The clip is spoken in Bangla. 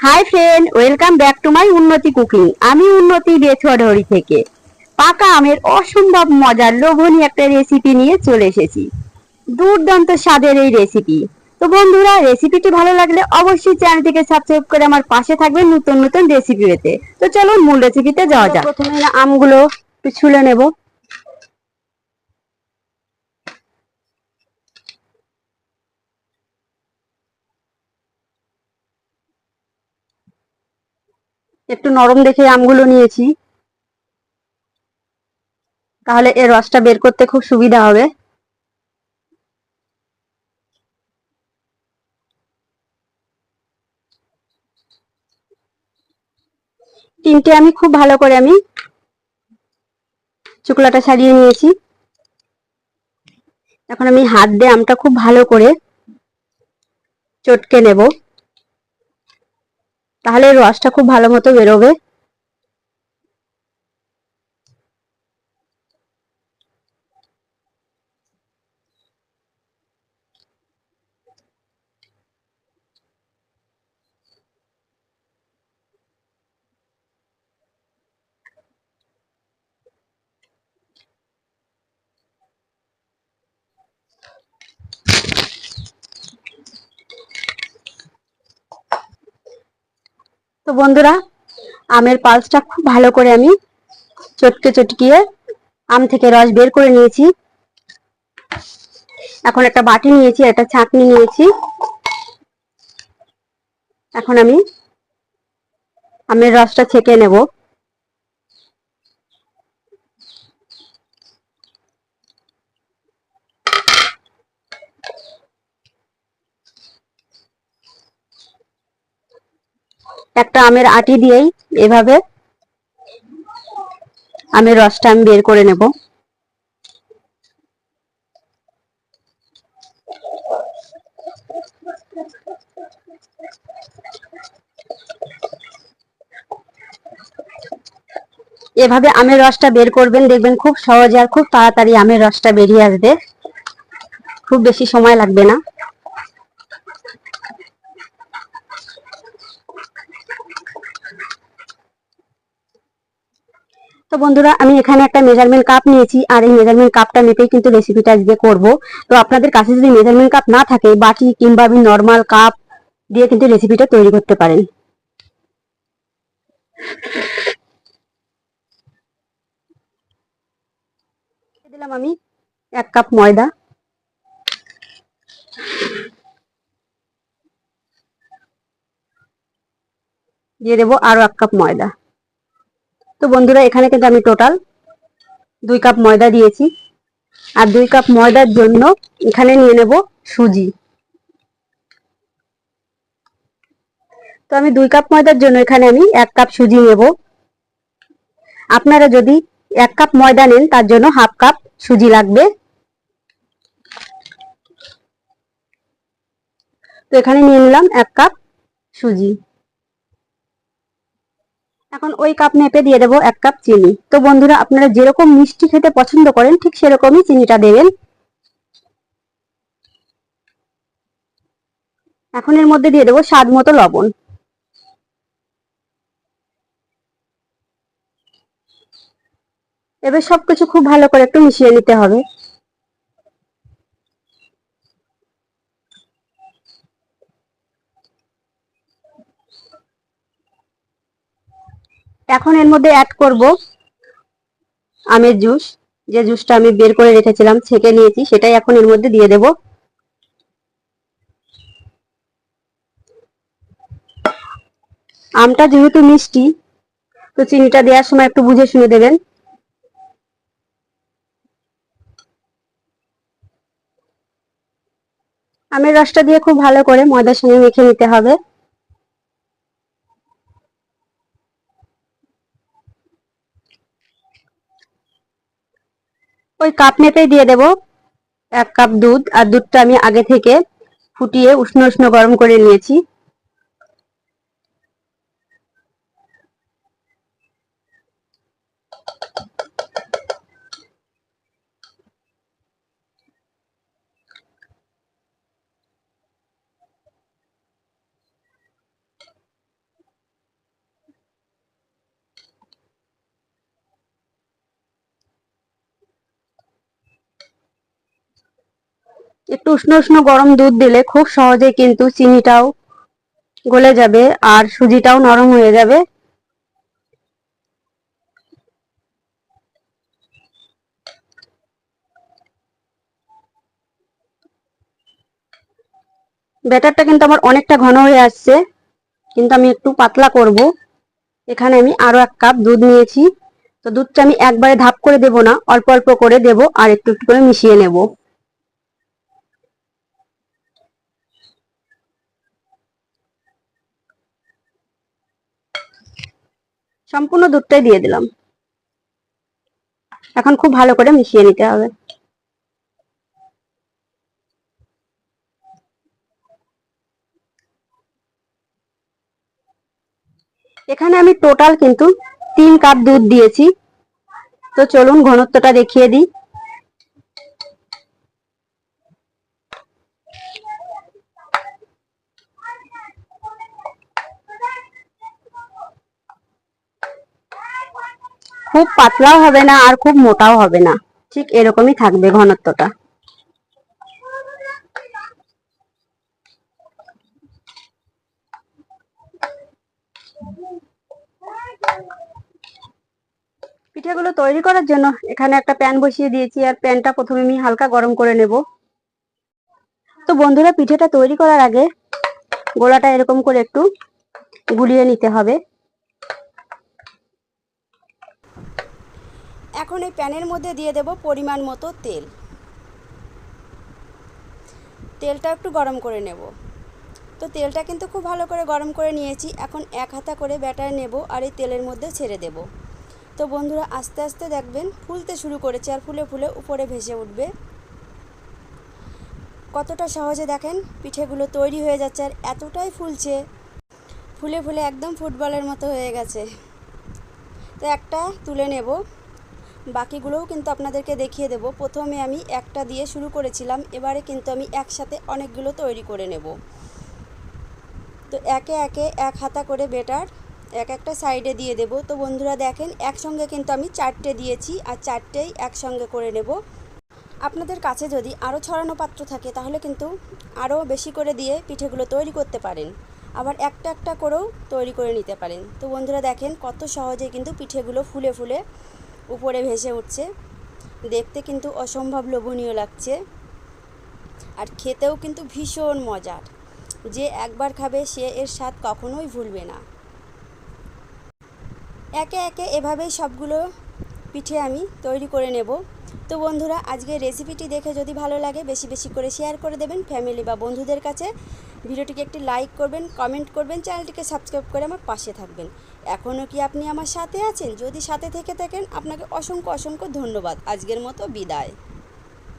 Hi friend welcome back to my Unnati cooking আমি উন্নতি বেছড়ি থেকে। পাকা আমের অসম্ভব মজার লোভনীয় একটা রেসিপি নিয়ে চলে এসেছি। দুর্দান্ত স্বাদের এই রেসিপি তো বন্ধুরা রেসিপিটি ভালো লাগলে অবশ্যই চ্যানেলটিকে সাবস্ক্রাইব করে আমার পাশে থাকবেন নতুন নতুন রেসিপি পেতে। তো চলুন মূল রেসিপিতে যাওয়া যাক। প্রথমে আমগুলো ছুলে নেব। একটু নরম দেখে আমগুলো নিয়েছি। তাহলে এর রসটা বের করতে খুব সুবিধা হবে। তিনটে আমি খুব ভালো করে আমি চুকলাটা সারিয়ে নিয়েছি। এখন আমি হাত দিয়ে আমটা খুব ভালো করে চটকে নেব। তাহলে রসটা খুব ভালো মতো বেরোবে। তো বন্ধুরা, আমের পালসটা খুব ভালো করে আমি চটকে চটকিয়ে আম থেকে রস বের করে নিয়েছি। এখন একটা বাটি নিয়েছি, একটা ছাঁকনি নিয়েছি। এখন আমি আমের রসটা ছেঁকে নেব। একটা আমের আটি দিয়েই এভাবে আমের রসটা আমি বের করে নেব। এভাবে আমের রসটা বের করবেন, দেখবেন খুব সহজে আর খুব তাড়াতাড়ি আমের রসটা বেরিয়ে আসবে। খুব বেশি সময় লাগবে না। তো বন্ধুরা, আমি এখানে একটা মেজারমেন্ট কাপ নিয়েছি, আর এই মেজারমেন্ট কাপটা মেপেই কিন্তু রেসিপিটা আজকে করব। তো আপনাদের কাছে যদি মেজারমেন্ট কাপ না থাকে, বাটি কিংবা আপনি নর্মাল কাপ দিয়ে কিন্তু রেসিপিটা তৈরি করতে পারেন। দিলাম আমি এক কাপ ময়দা। দিয়ে দেবো আরও এক কাপ ময়দা। তো বন্ধুরা, এখানে কিন্তু আমি টোটাল দুই কাপ ময়দা দিয়েছি। আর দুই কাপ ময়দার জন্য এখানে নিয়ে নেব সুজি। তো আমি দুই কাপ ময়দার জন্য এখানে আমি এক কাপ সুজি নেব। আপনারা যদি এক কাপ ময়দা নেন, তার জন্য হাফ কাপ সুজি লাগবে। তো এখানে নিয়ে নিলাম এক কাপ সুজি। এখন ওই কাপ মেপে দিয়ে দেবো এক কাপ চিনি। তো বন্ধুরা, আপনারা যেরকম মিষ্টি খেতে পছন্দ করেন, ঠিক সেরকমই চিনিটা দেবেন। এখন এর মধ্যে দিয়ে দেবো স্বাদ মতো লবণ। এবার সবকিছু খুব ভালো করে একটু মিশিয়ে নিতে হবে। এখন এর মধ্যে অ্যাড করব আমের জুস যে জুসটা আমি বের করে রেখেছিলাম, ছেঁকে নিয়েছি, সেটাই এখন এর মধ্যে দিয়ে দেব। আমটা যেহেতু মিষ্টি, তো চিনিটা দেওয়ার সময় একটু বুঝে শুনে দেবেন। আমের রসটা দিয়ে খুব ভালো করে ময়দার সঙ্গে মেখে নিতে হবে। ওই কাপ মেপেই দিয়ে দেব। এক কাপ দুধ আর দুধটা আমি আগে থেকে ফুটিয়ে উষ্ণ উষ্ণ গরম করে নিয়েছি। একটু উষ্ণ উষ্ণ গরম দুধ দিলে খুব সহজে কিন্তু চিনিটাও গলে যাবে আর সুজিটাও নরম হয়ে যাবে। ব্যাটারটা কিন্তু আমার অনেকটা ঘন হয়ে আসছে, কিন্তু আমি একটু পাতলা করব। এখানে আমি আরও এক কাপ দুধ নিয়েছি। তো দুধটা আমি একবারে ধাপ করে দেব না, অল্প অল্প করে দেব আর একটু একটু করে মিশিয়ে নেব। সম্পূর্ণ দুধটাই দিয়ে দিলাম। এখন খুব ভালো করে মিশিয়ে নিতে হবে। এখানে আমি টোটাল কিন্তু তিন কাপ দুধ দিয়েছি। তো চলুন ঘনত্বটা দেখিয়ে দিই। খুব পাতলাও হবে না আর খুব মোটাও হবে না। ঠিক এরকমই থাকবে ঘনত্বটা। পিঠেগুলো তৈরি করার জন্য এখানে একটা প্যান বসিয়ে দিয়েছি আর প্যানটা প্রথমে আমি হালকা গরম করে নেব। তো বন্ধুরা, পিঠেটা তৈরি করার আগে গোলাটা এরকম করে একটু গুলিয়ে নিতে হবে। এখন এই প্যানের মধ্যে দিয়ে দেব পরিমাণ মতো তেল। তেলটা একটু গরম করে নেব। তো তেলটা কিন্তু খুব ভালো করে গরম করে নিয়েছি। এখন এক হাতা করে ব্যাটার নেব আর এই তেলের মধ্যে ছেড়ে দেব। তো বন্ধুরা, আস্তে আস্তে দেখবেন ফুলতে শুরু করেছে আর ফুলে ফুলে উপরে ভেসে উঠবে। কতটা সহজে দেখেন, পিঠেগুলো তৈরি হয়ে যাচ্ছে আর এতটাই ফুলছে। ফুলে ফুলে একদম ফুটবলের মতো হয়ে গেছে। তো একটা তুলে নেব। বাকিগুলোও কিন্তু আপনাদেরকে দেখিয়ে দেব। প্রথমে আমি একটা দিয়ে শুরু করেছিলাম, এবারে কিন্তু আমি একসাথে অনেকগুলো তৈরি করে নেব। তো একে একে এক হাতা করে বেটার, এক একটা সাইডে দিয়ে দেব। তো বন্ধুরা দেখেন, একসঙ্গে কিন্তু আমি চারটে দিয়েছি আর চারটেই একসঙ্গে করে নেব। আপনাদের কাছে যদি আরও ছড়ানো পাত্র থাকে, তাহলে কিন্তু আরও বেশি করে দিয়ে পিঠেগুলো তৈরি করতে পারেন। আবার একটা একটা করেও তৈরি করে নিতে পারেন। তো বন্ধুরা দেখেন, কত সহজে কিন্তু পিঠেগুলো ফুলে ফুলে উপরে ভেসে উঠছে। দেখতে কিন্তু অসম্ভব লোভনীয় লাগছে। আর খেতেও কিন্তু ভীষণ মজার। যে একবার খাবে, সে এর স্বাদ কখনোই ভুলবে না। একে একে এভাবেই সবগুলো পিঠে আমি তৈরি করে নেব। তো বন্ধুরা আজকে রেসিপিটি দেখে যদি ভালো লাগে, বেশি বেশি করে শেয়ার করে দেবেন ফ্যামিলি বা বন্ধুদের কাছে। ভিডিওটিকে একটি লাইক করবেন কমেন্ট করবেন চ্যানেলটিকে সাবস্ক্রাইব করে আমার পাশে থাকবেন। এখনও কি আপনি আমার সাথে আছেন? যদি সাথে থেকে থাকেন, আপনাকে অসংখ্য অসংখ্য ধন্যবাদ। আজকের মতো বিদায়।